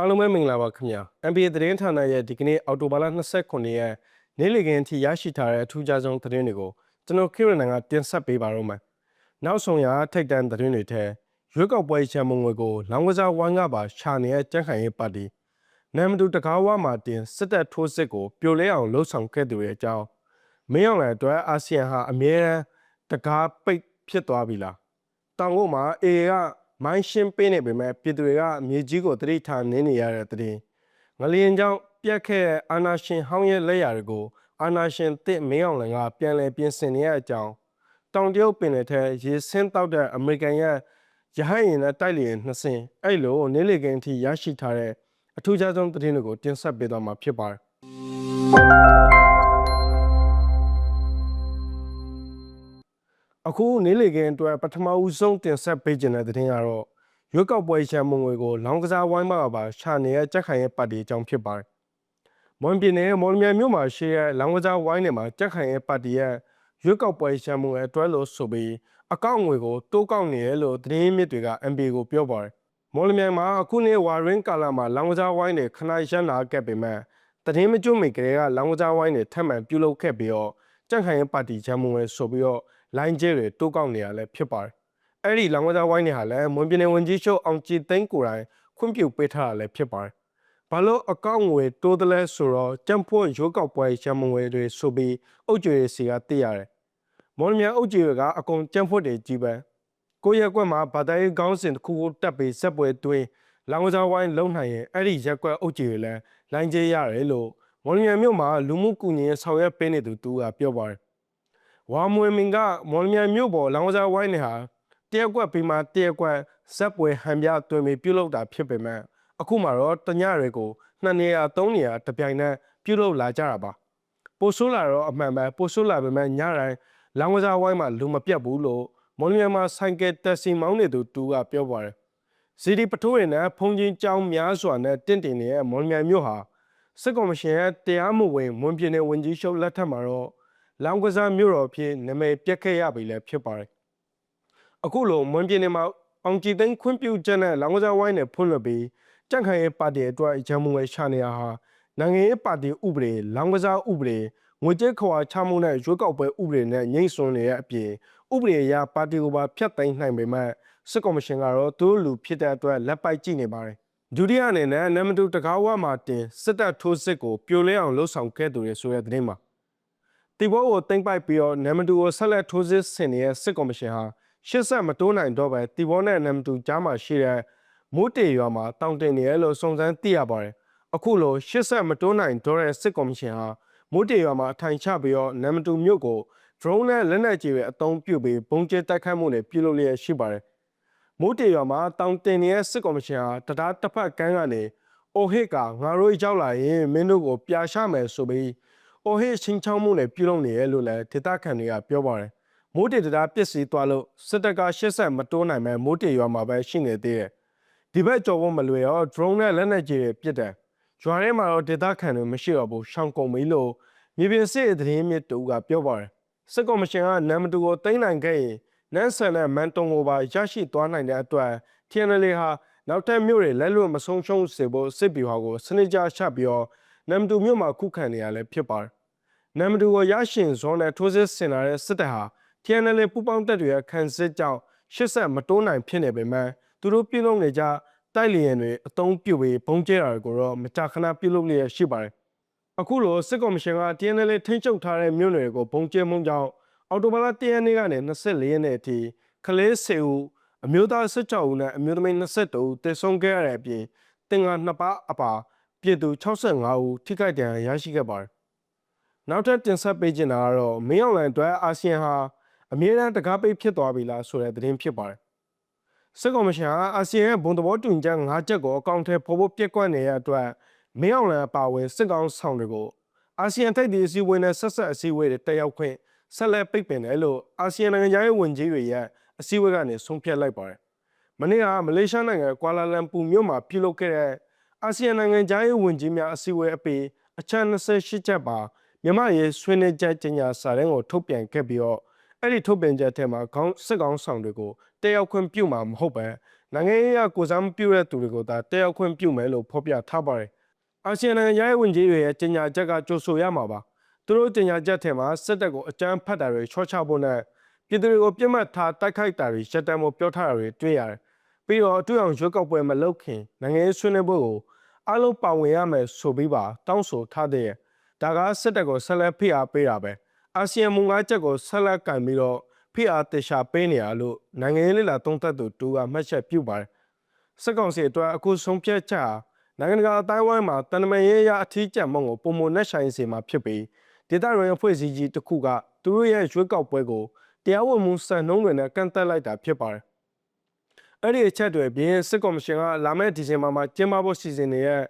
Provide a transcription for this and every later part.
အားလုံးပဲမင်္ဂလာပါခင်ဗျာ NBA သတင်းဌာနရဲ့ဒီကနေ့အောက်တိုဘာလ29ရက်နေ့လည်ခင်းအထိရရှိထားတဲ့အထူးခြားဆုံးသတင်းတွေကိုကျွန်တော်ခိရနန်ကတင်ဆက်ပေးပါတော့မယ်နောက်ဆုံးရထိတ်တန့်သတင်းတွေထဲရွေးကောက်ပွဲရန်မုံငွေကိုလောင်ကစားဝိုင်းကပါရှာနေတဲ့ကြံ့ခိုင်ရေးပါတီနမ်မတူတကားဝါမှာတင်စစ်တပ်ထိုးစစ်ကိုပြိုလဲအောင်လှုပ်ဆောင်ခဲ့သူရဲ့အကြောင်းမင်းအောင်လှိုင်အတွက်အာဆီယံဟာအမြဲတမ်းတကားပိတ်ဖြစ်သွားပြီလားတောင်ကုန်းမှာအေက မိုင်းရှင်းပေးနေပေမဲ့ပြည်သူတွေကမြေကြီးကိုတတိထားနင်းနေရတဲ့တဲ့တင်ငလျင်ကြောင့်ပြက်ခဲ့တဲ့အာနာရှင်ဟောင်းရဲ့လက်ရာတွေကိုအာနာရှင်တစ်မင်းအောင်လှိုင်ကပြန်လည်ပြင်ဆင်နေတဲ့အကြောင်းတောင်တရုတ်ပင်လယ်ထဲရေဆင်းတောက်တဲ့အမေရိကန်ရဲ့ရဟတ်ယာဉ်နဲ့တိုက်လေယာဉ်နှစ်စင်းအဲ့လိုနေလေကင်းအထိရရှိထားတဲ့အထူးခြားဆုံးသတင်းတွေကိုတင်ဆက်ပေးသွားမှာဖြစ်ပါတယ် အခုနေလေကင်းအတွက်ပထမဦးဆုံးတင်ဆက်ပေးခြင်းတဲ့သတင်းကတော့ရွေးကောက်ပွဲရန်မုံငွေကိုလောင်ကစားဝိုင်းမှာပါရှာနေတဲ့ကြက်ခိုင်ရဲ့ပါတီအကြောင်းဖြစ်ပါတယ်။မွန်ပြည်နယ်မော်လမြိုင်မြို့မှာရှိတဲ့လောင်ကစားဝိုင်းတွေမှာကြက်ခိုင်ရဲ့ပါတီရဲ့ရွေးကောက်ပွဲရန်မုံငွေအတွဲလို့ဆိုပြီးအကောင့်ငွေကိုတိုးကောက်နေတယ်လို့သတင်းမြစ်တွေက MB ကိုပြောပါတယ်။မော်လမြိုင်မှာအခုနေ့ဝါရင်းကာလာမှာလောင်ကစားဝိုင်းတွေခဏရန်လာခဲ့ပေမဲ့သတင်းမကျွတ်မိကလေးကလောင်ကစားဝိုင်းတွေထပ်မံပြုလုပ်ခဲ့ပြီးတော့ကြက်ခိုင်ရဲ့ပါတီရန်မုံငွေဆိုပြီးတော့ လိုင်းကျဲတွေတိုးကောက်နေရလဲဖြစ်ပါတယ်။အဲ့ဒီလောင်ကစားဝိုင်းတွေဟာလည်းမွန်ပြည်နယ်ဝန်ကြီးချုပ်အောင်ကြည်သိန်းကိုယ်တိုင်ခွင့်ပြုပေးထားတာလည်းဖြစ်ပါတယ်။ဘာလို့အကောင့်ငွေတိုးတယ်လဲဆိုတော့ကြံဖို့ရုပ်ကောက်ပွဲရန်မုံငွေတွေဆိုပြီးအုတ်ကျွေတွေစီကသိရတယ်။မော်လမြိုင်အုတ်ကျွေတွေကအကုန်ကြံဖို့တွေကြီးပဲ။ကိုယ့်ရက်ကွက်မှာဗတာရေးကောင်းစင်တစ်ခုကိုတက်ပြီးစက်ပွဲတွင်းလောင်ကစားဝိုင်းလုံနိုင်ရင်အဲ့ဒီရက်ကွက်အုတ်ကျွေတွေလည်းလိုင်းကျဲရတယ်လို့မော်လမြိုင်မြို့မှာလူမှုကူညီရေးဆောင်ရွက်ပေးနေသူတူကပြောပါတယ်။ ဝါမွေမင်ကမော်လမြိုင်မြို့ပေါ်လောင်ကစားဝိုင်းတွေဟာတရက်ကွက်ပြီးမှတရက်ကွက်ဇက်ပွဲဟန်ပြတွင်ပြီးပြုတ်လောက်တာဖြစ်ပေမဲ့အခုမှတော့တညတွေကိုနှစ်နေရာသုံးနေရာတပြိုင်နက်ပြုတ်လောက်လာကြတာပါပိုဆိုးလာတော့အမှန်ပဲပိုဆိုးလာပေမဲ့ညတိုင်းလောင်ကစားဝိုင်းမှာလူမပြတ်ဘူးလို့မော်လမြိုင်မှာဆိုင်ကယ်တက်စီမောင်းနေသူတူကပြောပါတယ်စီဒီပထိုးရင်နဲ့ဖုန်ချင်းကြောင်းများစွာနဲ့တင့်တယ်နေတဲ့မော်လမြိုင်မြို့ဟာစစ်ကော်မရှင်ရဲ့တရားမဝင်မွန်ပြည်နယ်ဝန်ကြီးချုပ်လက်ထက်မှာတော့ လောင်ကစားမြို့တော်ဖြစ်နာမည်ပြက်ခဲ့ရပြီလည်းဖြစ်ပါတယ်အခုလိုမွန်ပြည်နယ်မှာအောင်ကြည်သိန်းခွင့်ပြုချက်နဲ့လောင်ကစားဝိုင်းနဲ့ဖွင့်လွှတ်ပြီးကြန့်ခိုင်ရေးပါတီအတွက်ရန်မုံဝဲရှာနေရဟာနိုင်ငံရေးပါတီဥပဒေလောင်ကစားဥပဒေငွေကြေးခွာချမှုနဲ့ရွေးကောက်ပွဲဥပဒေနဲ့ညှိစွန်းနေတဲ့အပြင်ဥပဒေအရပါတီကိုပါဖျက်သိမ်းနိုင်ပေမဲ့စစ်ကော်မရှင်ကတော့သူတို့လူဖြစ်တဲ့အတွက်လက်ပိုက်ကြည့်နေပါတယ်ဒုတိယအနေနဲ့နမတူတကားဝမှာတင်စစ်တပ်ထိုးစစ်ကိုပြိုလဲအောင်လှုပ်ဆောင်ခဲ့သူတွေဆိုတဲ့သတင်းမှာ တီဘောကိုတင်ပိုက်ပြီးတော့နမတူကိုဆက်လက်ထိုးစစ်ဆင်နေတဲ့စစ်ကော်မရှင်ဟာရှစ်ဆက်မတိုးနိုင်တော့ပဲတီဘောနဲ့နမ်တူကြားမှာရှိတဲ့မိုးတေရွာမှာတောင်တင်နေရလို့စုံစမ်းသိရပါတယ်အခုလိုရှစ်ဆက်မတိုးနိုင်တော့တဲ့စစ်ကော်မရှင်ဟာမိုးတေရွာမှာအထိုင်ချပြီးတော့နမ်တူမြို့ကို drone နဲ့လက်နက်ကြီးတွေအသုံးပြုပြီးဘုံကျဲတိုက်ခိုက်မှုတွေပြုလုပ်လျက်ရှိပါတယ်မိုးတေရွာမှာတောင်တင်နေတဲ့စစ်ကော်မရှင်ဟာတရားတစ်ဖက်ကန်းကနေအိုဟစ်ကငါတို့ရောက်လာရင်မင်းတို့ကိုပြာရှမယ်ဆိုပြီး အိုဟစ်ချင်းချောင်းမှုတွေပြုလုပ်နေရလို့လည်းဒေသခံတွေကပြောပါတယ်မိုးတေတရားပြစ်စီသွားလို့စစ်တပ်က80မတိုးနိုင်မဲ့မိုးတေရွာမှာပဲရှိနေသေးတယ်ဒီဘက်ကြော်ဖို့မလွယ်ရော drone နဲ့လက်နက်ကြီးတွေပစ်တယ်ရွာထဲမှာတော့ဒေသခံတွေမရှိတော့ဘူးရှောင်းကုန်ပြီလို့မြေပြင်စစ်သတင်းမြစ်တူကပြောပါတယ်စစ်ကော်မရှင်ကနမ်မတူကိုတိမ့်နိုင်ခဲ့ရင်နန်းဆန်နဲ့မန်တုံကိုပါရရှိသွားနိုင်တဲ့အတွက် TNL ဟာနောက်ထပ်မြို့တွေလက်လွတ်မဆုံးရှုံးစေဖို့စစ်ဗျူဟာကိုစနစ်ကျချပြီးတော့နမ်မတူမြို့မှာခုခံနေရလဲဖြစ်ပါတယ် နမ်မတူကိုရရှိဇွန်နဲ့ထိုးစစ်ဆင်လာတဲ့စစ်တပ်ဟာ TNL ပူပေါင်းတပ်တွေရဲ့ခံစစ်ကြောင့်ရှစ်ဆက်မတိုးနိုင်ဖြစ်နေပေမဲ့သူတို့ပြုလုပ်နေကြတိုက်လျင်တွေအုံပြုတ်ပြီးဘုံကျဲတာကိုတော့မကြာခဏပြုလုပ်လျက်ရှိပါတယ်။အခုလိုစစ်ကော်မရှင်က TNL ထိန်းချုပ်ထားတဲ့မြို့နယ်တွေကိုဘုံကျဲမှုကြောင့်အော်တိုဘာလ၁ရက်နေ့ကနေ24ရက်နေ့အထိကလေးစေဦးအမျိုးသား16ဦးနဲ့အမျိုးသမီး22ဦးတေဆုံးခဲ့ရတဲ့အပြင်တင်ငါနှစ်ပါးအပါပြည်သူ65ဦးထိခိုက်ဒဏ်ရာရရှိခဲ့ပါတယ်။ နောက်ထပ်တင်ဆက်ပေးချင်တာကတော့မင်းအောင်လှိုင်အတွက်အာဆီယံဟာအမြဲတမ်းတကားပိတ်ဖြစ်သွားပြီလားဆိုတဲ့သတင်းဖြစ်ပါတယ်။စစ်ကော်မရှင်ဟာအာဆီယံရဲ့ဘုံသဘောတူညီချက်၅ချက်ကိုအကောင့်ထဲပေါ်ဖို့ပြက်ကွက်နေတဲ့အတွက်မင်းအောင်လှိုင်အပါအဝင်စစ်ကောင်ဆောင်တွေကိုအာဆီယံထိပ်သီးအစည်းအဝေးနဲ့ဆက်ဆက်အစည်းအဝေးတွေတက်ရောက်ခွင့်ဆက်လက်ပိတ်ပင်တယ်လို့အာဆီယံနိုင်ငံသားရေးဝန်ကြီးတွေရဲ့အစည်းအဝေးကနေဆုံးဖြတ်လိုက်ပါတယ်။မနေ့ကမလေးရှားနိုင်ငံကွာလာလမ်ပူမြို့မှာပြုလုပ်ခဲ့တဲ့အာဆီယံနိုင်ငံသားရေးဝန်ကြီးများအစည်းအဝေးအပေအချက်28ချက်ပါ မြန်မာရေးဆွေးနွေးချက်ကြေညာစာတမ်းကိုထုတ်ပြန်ခဲ့ပြီးတော့အဲ့ဒီထုတ်ပြန်ချက်ထဲမှာခေါင်းစစ်ကောင်းဆောင်တွေကိုတက်ရောက်ခွင့်ပြုမှာမဟုတ်ပဲနိုင်ငံရေးအရကိုစားမပြုတဲ့သူတွေကိုသာတက်ရောက်ခွင့်ပြုမယ်လို့ဖော်ပြထားပါတယ်။အာဆီယံနိုင်ငံရဲ့ဝင်ကြီးတွေရဲ့ကြေညာချက်ကကြိုဆိုရမှာပါ။သူတို့ကြေညာချက်ထဲမှာစစ်တပ်ကိုအကြမ်းဖက်တာတွေချောချဖို့နဲ့ပြည်သူတွေကိုပြစ်မှတ်ထားတိုက်ခိုက်တာတွေရှက်တမ်းဖို့ပြောထားတာတွေတွေ့ရတယ်။ပြီးတော့အတူအောင်ရွက်ကောက်ပွဲမလုပ်ခင်နိုင်ငံရေးဆွေးနွေးပွဲကိုအလုံးပါဝင်ရမယ်ဆိုပြီးပါတောင်းဆိုထားတဲ့ ဒါကစစ်တပ်ကိုဆက်လက်ဖိအားပေးတာပဲ။အာဆီယံမုံငါးချက်ကိုဆက်လက်ကင်ပြီးတော့ဖိအားတေရှာပေးနေရလို့နိုင်ငံရေးလေလာသုံးသပ်သူတူကမှတ်ချက်ပြုပါတယ်။စစ်ကောင်စီအတွက်အခုဆုံးဖြတ်ချက်ဟာနိုင်ငံတကာအတိုင်းဝိုင်းမှာတန်တမန်ရေးရအထီးကျန်မုံကိုပုံမနဲ့ဆိုင်စီမှာဖြစ်ပြီးဒေသရင်းအဖွဲ့အစည်းကြီးတစ်ခုကသူတို့ရဲ့ရွေးကောက်ပွဲကိုတရားဝင်မှုစံနှုန်းတွေနဲ့ကန့်သက်လိုက်တာဖြစ်ပါတယ်။အဲ့ဒီအချက်တွေပြင်စစ်ကော်မရှင်ကလာမယ့်ဒီဇင်ဘာမှာကျင်းပဖို့စီစဉ်နေတဲ့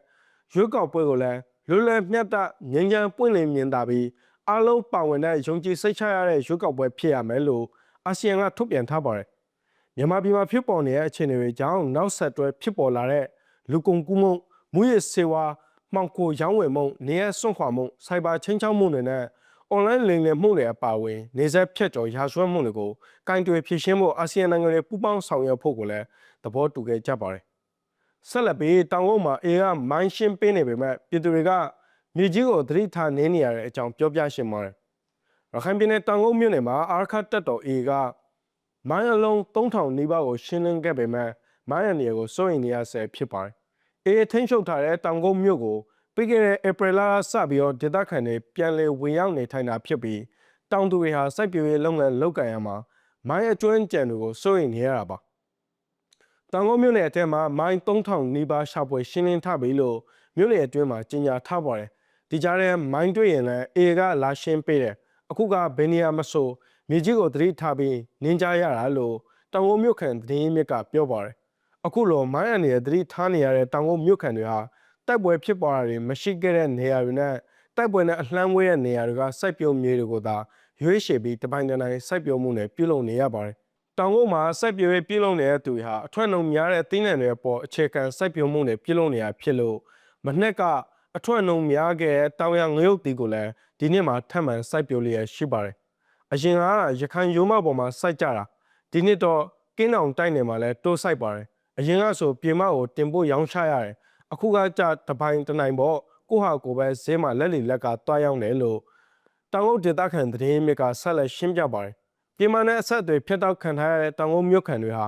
ရွေးကောက်ပွဲကိုလည်း လွတ်လပ်မျှတငြိမ်းချမ်းပွင့်လင်းမြင်သာပြီးအားလုံးပါဝင်တဲ့ယုံကြည်စိတ်ချရတဲ့ရွေးကောက်ပွဲဖြစ်ရမယ်လို့အာဆီယံကထုတ်ပြန်ထားပါတယ်။မြန်မာပြည်မှာဖြစ်ပေါ်နေတဲ့အခြေအနေတွေကြောင့်နောက်ဆက်တွဲဖြစ်ပေါ်လာတဲ့လူကုန်ကူးမှုမူရစ်စေဝါမှောင်ခိုရောင်းဝယ်မှုနေရစွန့်ခွာမှုစိုက်ဘာချင်းချောက်မှုတွေနဲ့ online လိမ်လည်မှုတွေအပါအဝင်နေဆက်ဖြတ်ကျော်ရာဇဝတ်မှုတွေကိုကင်တွယ်ဖြည့်ရှင်းဖို့အာဆီယံနိုင်ငံတွေပူးပေါင်းဆောင်ရွက်ဖို့ကိုလည်းသဘောတူခဲ့ကြပါတယ်။ ဆက်လက်ပြီးတောင်ကုန်းမှာအေကမိုင်းရှင်းပေးနေပေမဲ့ပြည်သူတွေကမြေကြီးကိုသတိထားနေနေရတဲ့အကြောင်းပြောပြရှင်းပါတယ်။ရခိုင်ပြည်နယ်တောင်ကုန်းမြို့နယ်မှာအာခတ်တက်တော်အေကမိုင်းအလုံး3000နီးပါးကိုရှင်းလင်းခဲ့ပေမဲ့မိုင်းရံနေကိုစိုးရိမ်နေရဆဲဖြစ်ပါတယ်။အေထိန်းချုပ်ထားတဲ့တောင်ကုန်းမြို့ကိုပြီးခဲ့တဲ့ဧပြီလကစပြီးတော့ဒေသခံတွေပြန်လည်ဝင်ရောက်နေထိုင်တာဖြစ်ပြီးတောင်သူတွေဟာစိုက်ပျိုးရေးလုပ်ငန်းလုပ်ကိုင်ရမှာမိုင်းအကျွမ်းကြံတွေကိုစိုးရိမ်နေရတာပါ။ တောင်ကုန်းမြို့နယ်အထက်မှာမိုင်း3000နီးပါးရှာဖွေရှင်းလင်းထားပြီလို့မြို့နယ်အတွင်းမှာကြေညာထားပါတယ်။ဒီကြားထဲမိုင်းတွေ့ရင်လည်းအေကလာရှင်းပေးတယ်။အခုကဘယ်နေရာမဆိုမြေကြီးကိုသတိထားပြီးနင်းကြရတာလို့တောင်ကုန်းမြို့ခံသတင်းမြစ်ကပြောပါတယ်။အခုလိုမိုင်းအနေနဲ့သတိထားနေရတဲ့တောင်ကုန်းမြို့ခံတွေဟာတိုက်ပွဲဖြစ်ပေါ်တာတွေမရှိခဲ့တဲ့နေရာတွေနဲ့တိုက်ပွဲနဲ့အလှမ်းဝေးတဲ့နေရာတွေကစိုက်ပျိုးမြေတွေကိုသာရွေးချယ်ပြီးတပိုင်းတစ်ပိုင်းစိုက်ပျိုးမှုနဲ့ပြုလုပ်နေရပါတယ်။ တောင်ကုန်းမှာစိုက်ပျိုးရေးပြုလုပ်နေတဲ့သူတွေဟာအထွတ်နှုံများတဲ့သိနှံတွေအပေါ်အခြေခံစိုက်ပျိုးမှုတွေပြုလုပ်နေရဖြစ်လို့မနှစ်ကအထွတ်နှုံများခဲ့တဲ့တောင်ရငရုတ်တီကိုလည်းဒီနှစ်မှာထပ်မံစိုက်ပျိုးလျက်ရှိပါတယ်။အရင်ကရခိုင်ရိုးမပေါ်မှာစိုက်ကြတာဒီနှစ်တော့ကင်းအောင်တိုက်နယ်မှာလည်းတိုးစိုက်ပါတယ်။အရင်ကဆိုပြင်မကိုတင်ပို့ရောင်းချရတယ်။အခုကကြတပိုင်းတနိုင်ပေါ့ကိုဟာကိုပဲဈေးမှာလက်လီလက်ကတွားရောက်တယ်လို့တောင်ကုတ်ဒေသခံသတင်းမြစ်ကဆက်လက်ရှင်းပြပါတယ် ပြည်မနဲ့အဆက်အသွယ်ဖျက်တောက်ခံထားရတဲ့တောင်ကုတ်မြို့ခံတွေဟာ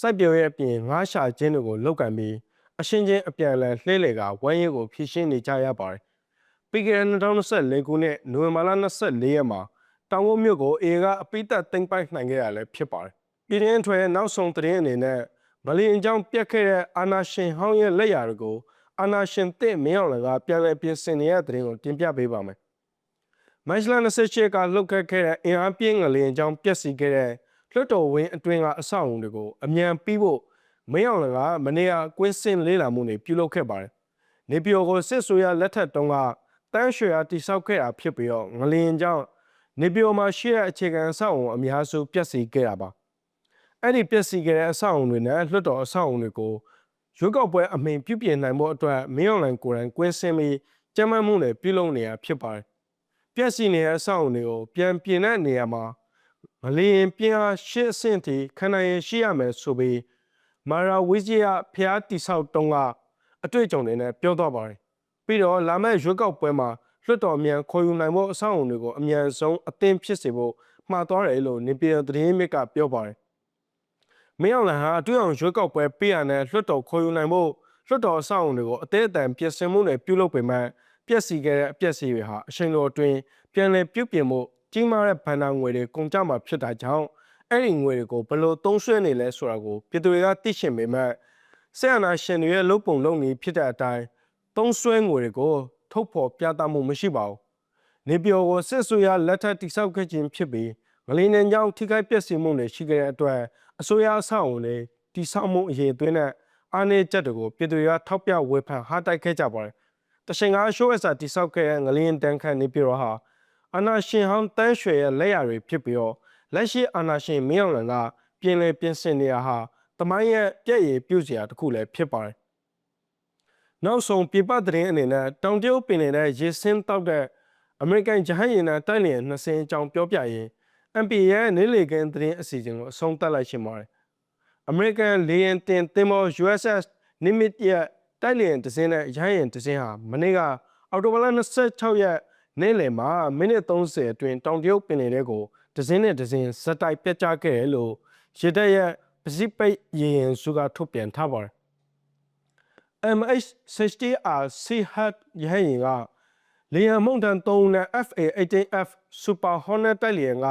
စိုက်ပျိုးရဲ့အပြင်ငားရှာခြင်းတွေကိုလုပ်ကံပြီးအရှင်းချင်းအပြန်အလှန်လှည့်လေကဝမ်းရည်ကိုဖြည့်ရှင်းနေကြရပါတယ်ပြီးခဲ့တဲ့2024ခုနှစ်နိုဝင်ဘာလ24ရက်မှာတောင်ကုတ်မြို့ကိုအေကအပိသက်သိမ်းပိုက်နိုင်ခဲ့ရလဲဖြစ်ပါတယ်ပြည်ရင်းထွဲနောက်ဆုံးသတင်းအနေနဲ့ဗလီအကြောင်းပြက်ခဲ့တဲ့အာနာရှင်ဟောင်းရဲ့လက်ရာတွေကိုအာနာရှင်တစ်မင်းအောင်လည်းကပြန်လည်ပြင်ဆင်နေတဲ့သတင်းကိုတင်ပြပေးပါမယ်။ မတ်လ28ကလှုပ်ခတ်ခဲ့တဲ့အင်အားပြင်းငလျင်အကြောင်းပြက်စီခဲ့တဲ့လွှတ်တော်ဝင်းအတွင်းကအဆောက်အုံတွေကိုအမြန်ပြီးဖို့မင်းအောင်လည်းကမနေ့ကကွင်းစင်လေးလာမှုတွေပြုလုပ်ခဲ့ပါတယ်။နေပြည်တော်ကိုစစ်ဆိုရလက်ထက်တုန်းကတန်းရွှေအားတိစောက်ခဲ့တာဖြစ်ပြီးတော့ငလျင်ကြောင့်နေပြည်တော်မှာရှိတဲ့အခြေခံအဆောက်အုံအများစုပြက်စီခဲ့တာပါ။အဲ့ဒီပျက်စီးခဲ့တဲ့အဆောက်အုံတွေနဲ့လွှတ်တော်အဆောက်အုံတွေကိုရွေးကောက်ပွဲအမိန်ပြုပြင်နိုင်ဖို့အတွက်မင်းအွန်လိုင်းကိုယ်တိုင်ကွင်းဆင်းပြီးကြမ်းမှတ်မှုတွေပြုလုပ်နေရဖြစ်ပါတယ်။ ပျက်စီးနေတဲ့အဆောက်အုံတွေကိုပြန်ပြင်တဲ့နေရာမှာမလျင်ပြင်းအားရှစ်အဆင့်ထိခန္ဓာရင်ရှိရမယ်ဆိုပြီးမာရာဝီဂျီယာဖျားတိဆောက်တုံးကအတွေ့အကြုံတွေနဲ့ပြောတော့ပါတယ်။ပြီးတော့လာမယ့်ရွေးကောက်ပွဲမှာလွှတ်တော်အမြန်ခေါ်ယူနိုင်ဖို့အဆောက်အုံတွေကိုအမြန်ဆုံးအသင်းဖြစ်စေဖို့မှားသွားတယ်လို့နေပြည်တော်သတင်းမြစ်ကပြောပါတယ်မင်းအောင်လှိုင်ဟာအတွေ့အောင်ရွေးကောက်ပွဲပေးရတဲ့လွှတ်တော်ခေါ်ယူနိုင်ဖို့လွှတ်တော်အဆောက်အုံတွေကိုအသေးအတန်ပြင်ဆင်မှုတွေပြုလုပ်ပေမဲ့ ပြက်စီခဲ့တဲ့အပြက်စီတွေဟာအချိန်လိုအတွင်းပြန်လည်ပြုပြင်မှုကြီးမားတဲ့ဗန်နာငွေတွေကုန်ကျမှာဖြစ်တာကြောင့်အဲ့ဒီငွေတွေကိုဘယ်လိုသုံးစွဲနေလဲဆိုတာကိုပြည်သူတွေကသိရှိပေမဲ့ဆရာနာရှင်တွေရဲ့လုပ်ပုံလုပ်နည်းဖြစ်တဲ့အတိုင်းသုံးစွဲငွေတွေကိုထုတ်ဖော်ပြသမှုမရှိပါဘူး။နေပြည်တော်ကိုစစ်ဆိုရလက်ထက်တိစောက်ခဲ့ခြင်းဖြစ်ပြီးငလင်းနေကြောင်းထိခိုက်ပျက်စီးမှုတွေရှိခဲ့တဲ့အတွက်အစိုးရအဆောက်အုံတွေတိဆောက်မှုအရေးသွင်းတဲ့အားနည်းချက်တွေကိုပြည်သူတွေကထောက်ပြဝေဖန်ဟာတိုက်ခဲ့ကြပါတယ်။ တချိန်ကရှိုးအစာတိဆောက်ခဲ့တဲ့ငလင်းတန်းခန့်နေပြည်တော်ဟာအာနာရှင်ဟောင်းတန်းရွှေရဲ့လက်ရာတွေဖြစ်ပြီးတော့လက်ရှိအာနာရှင်မင်းအောင်လှိုင်ကပြင်လည်ပြင်ဆင်နေရဟာတမိုင်းရဲ့ပြည့်ရည်ပြုစရာတစ်ခုလည်းဖြစ်ပါတယ်။နောက်ဆုံးပြပသတင်းအနေနဲ့တောင်တရုတ်ပင်လယ်ထဲရေဆင်းတောက်တဲ့အမေရိကန်ဂျဟန်ရင်နာတိုက်လျင်20အကြောင်းပြောပြရင် MP ရဲ့နေလေကန်သတင်းအစီအစဉ်ကိုအဆုံးသတ်လိုက်ရှင်ပါတယ်အမေရိကန်လေယာဉ်တင်သင်္ဘော USS Nimitz ရဲ့ တိုက်လေယာဉ်တစ်စင်းနဲ့ရဟတ်ယာဉ်တစ်စင်းဟာမနေ့ကအောက်တိုဘာလ26ရက်နေ့လယ်မှာမိနစ်30အတွင်းတောင်တရုတ်ပင်လယ်ထဲကိုတစ်စင်းနဲ့တစ်စင်းဇက်တိုက်ပြတ်ကျခဲ့တယ်လို့ရေတပ်ရဲ့ပစိဖိတ်ရေယာဉ်စုကထုတ်ပြန်ထားပါတယ် MH60R Seahawk ရဟတ်ယာဉ်ကလေယာဉ်မုန်တန်3နဲ့ FA-18F Super Hornet တိုက်လေယာဉ်က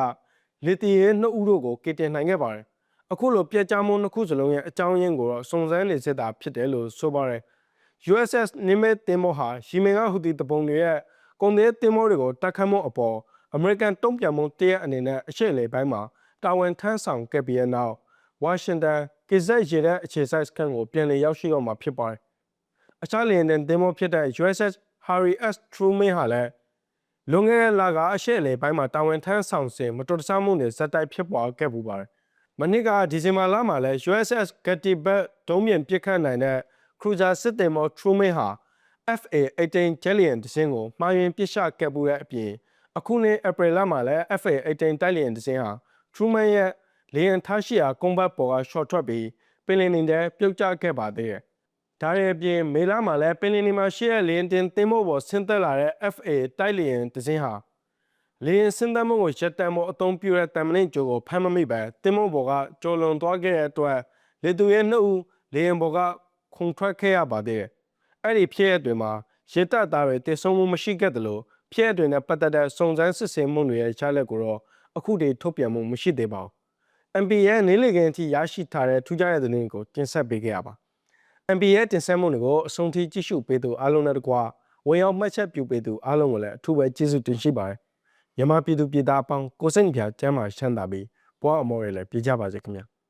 လေတီရဲနှစ်ဦးတို့ကိုကယ်တင်နိုင်ခဲ့ပါတယ်။အခုလိုပြက်ကြားမှုနှစ်ခုစလုံးရဲ့အကြောင်းရင်းကိုတော့စုံစမ်းနေစစ်တာဖြစ်တယ်လို့ဆိုပါတယ်။ USS Nimitz တင်မောဟာယီမင်ကဟူသီတပုံတွေရဲ့ကုန်သေးတင်မောတွေကိုတိုက်ခတ်မှုအပေါ်အမေရိကန်တုံ့ပြန်မှုတရက်အနေနဲ့အရှေ့လေပိုင်းမှာတာဝန်ထမ်းဆောင်ခဲ့ပြီးတဲ့နောက်ဝါရှင်တန်ကိဇက်ရေတပ်အခြေစိုက်စခန်းကိုပြန်လည်ရောက်ရှိတော့မှာဖြစ်ပါတယ်။အခြားလေယာဉ်တင်သင်္ဘောဖြစ်တဲ့ USS Harry S. Truman ဟာလည်းလွန်ခဲ့တဲ့လကအရှေ့အလယ်ပိုင်းမှာတာဝန်ထမ်းဆောင်စဉ်မတော်တဆမှုတွေဇက်တိုက်ဖြစ်ပွားခဲ့ပူပါတယ်။မနစ်ကဒီဇင်ဘာလမှာလည်း USS Gettysburg ဒုံးပြန်ပစ်ခတ်နိုင်တဲ့ cruiser စစ်သင်္ဘော Truman ဟာ FA-18 ဂျက်လီယန်တစ်စင်းကိုမှားယွင်းပစ်ချခဲ့ပူတဲ့အပြင်အခုနှစ်ဧပြီလမှာလည်း FA-18 တိုက်လေယာဉ်တစ်စင်းဟာ Truman ရဲ့လေယာဉ်ထားရှိရာကွန်ဘတ်ပေါ်ကရှော့ထွက်ပြီးပင်လယ်နေတဲ့ပြုတ်ကျခဲ့ပါသေးတယ်။ဒါရဲ့အပြင်မေလမှာလည်းပင်လယ်နီမှာရှိတဲ့လေယာဉ်တင်သင်္ဘောပေါ်ဆင်းသက်လာတဲ့ FA တိုက်လေယာဉ်တစ်စင်းဟာလေယာဉ်ဆင်းသက်မှုကိုရပ်တန့်ဖို့အသုံးပြုတဲ့တံမဏိကျိုးကိုဖမ်းမမိပဲသင်္ဘောပေါ်ကကျော်လွန်သွားခဲ့တဲ့အတွက်လေသူရဲ့နှစ်ဦးလေယာဉ်ပေါ်က ခုန်ထွက်ခဲ့ရပါသေးတယ်။အဲ့ဒီဖြစ်ရပ်တွေမှာရေတပ်သားတွေတည်ဆုံမှုမရှိခဲ့သလိုဖြစ်ရပ်တွေနဲ့ပတ်သက်တဲ့စုံစမ်းစစ်ဆေးမှုတွေရဲ့ချလက်ကိုတော့အခုတည်းထုတ်ပြန်မှုမရှိသေးပါဘူး။ MP ရဲ့နေလေကင်းအထိရရှိထားတဲ့ထူးခြားတဲ့သတင်းကိုတင်ဆက်ပေးခဲ့ရပါ။ MP ရဲ့တင်ဆက်မှုတွေကိုအဆုံးထိကြည့်ရှုပေးသူအားလုံးနဲ့တကွာဝင်ရောက်မှတ်ချက်ပြုပေးသူအားလုံးကိုလည်းအထူးပဲကျေးဇူးတင်ရှိပါတယ်။မြန်မာပြည်သူပြည်သားအပေါင်းကိုစိတ်နှပြကျမ်းမာချမ်းသာပြီးဘဝအမောရလည်းပြည့်ကြပါစေခင်ဗျာ။